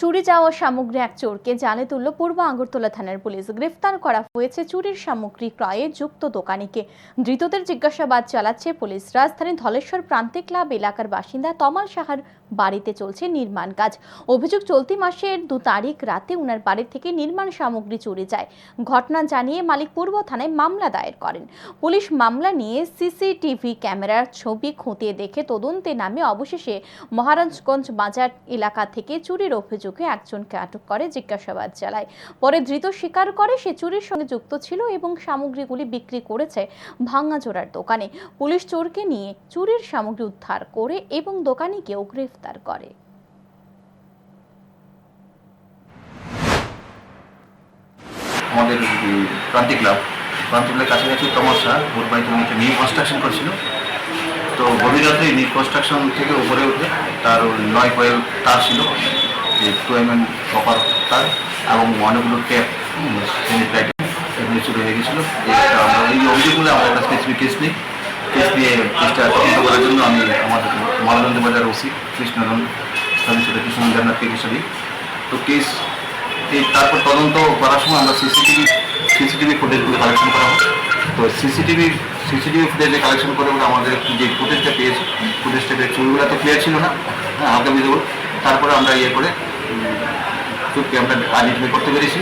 চুরি যাওয়া সামগ্রী এক চোরকে জালে তুলল। পূর্ব আগরতলা থানার পুলিশ গ্রেফতার করা হয়েছে চুরির সামগ্রী ক্রয়ে যুক্ত দোকানিকে। ধৃতদের জিজ্ঞাসাবাদ চালাচ্ছে পুলিশ। রাজধানী ধলেশ্বর প্রান্তিক ক্লাব এলাকার বাসিন্দা তমাল সাহার বাড়িতে চলছে নির্মাণ কাজ। অভিযোগ, চলতি মাসের দু তারিখ রাতে উনার বাড়ি থেকে নির্মাণ সামগ্রী চুরি যায়। ঘটনা জানিয়ে মালিক পূর্ব থানায় মামলা দায়ের করেন। পুলিশ মামলা নিয়ে সিসিটিভি ক্যামেরার ছবি খুঁটিয়ে দেখে তদন্তে নামে অবশেষে মহারাজগঞ্জ বাজার এলাকা থেকে চুরির অভিযোগে একজনকে আটক করে, জিজ্ঞাসাবাদ চালায়। পরে ধৃত স্বীকার করে সে চুরির সঙ্গে যুক্ত ছিল এবং সামগ্রীগুলি বিক্রি করেছে ভাঙাচোরার দোকানে। পুলিশ চোরকে নিয়ে চুরির সামগ্রী উদ্ধার করে এবং দোকানিকেও গ্রেফতার করে। আমাদের প্রান্তিক ক্লাব ক্লাবের কাছাকাছি তমসা নিউ কনস্ট্রাকশন করছিল। তো গভীর রাতে নিউ কনস্ট্রাকশন থেকে উপরে উঠে তার নয় কয়েল তার ছিল টু এম এম কপার তার এবং অনেকগুলো ট্যাপ স্যানিটাইজার এগুলি চুরি হয়ে গেছিল। এই অভিযোগগুলো আমরা একটা কেস নিই। কেস নিয়ে কেসটা তদন্ত করার জন্য আমি মালানন্দ বাজার ওসি কৃষ্ণরঞ্জন স্থানীয় সেটা কৃষ্ণচন্দ্রনাথকে হিসাবে তো কেস এই তারপর তদন্ত করার সময় আমরা সিসিটিভি সিসিটিভি ফুটেজগুলো কালেকশন করা হয়। তো সিসিটিভি সিসিটিভি ফুটেজে কালেকশন করে ওরা আমাদের যে ফুটেজটা পেয়েছি, ফুটেজটা পেয়ে চুরিগুলো তো ক্লিয়ার ছিল না হ্যাঁ হালকা ভিজিবল তারপরে আমরা ইয়ে করে চুপকে আমরা আইডেন্টিফাই করতে পেরেছি।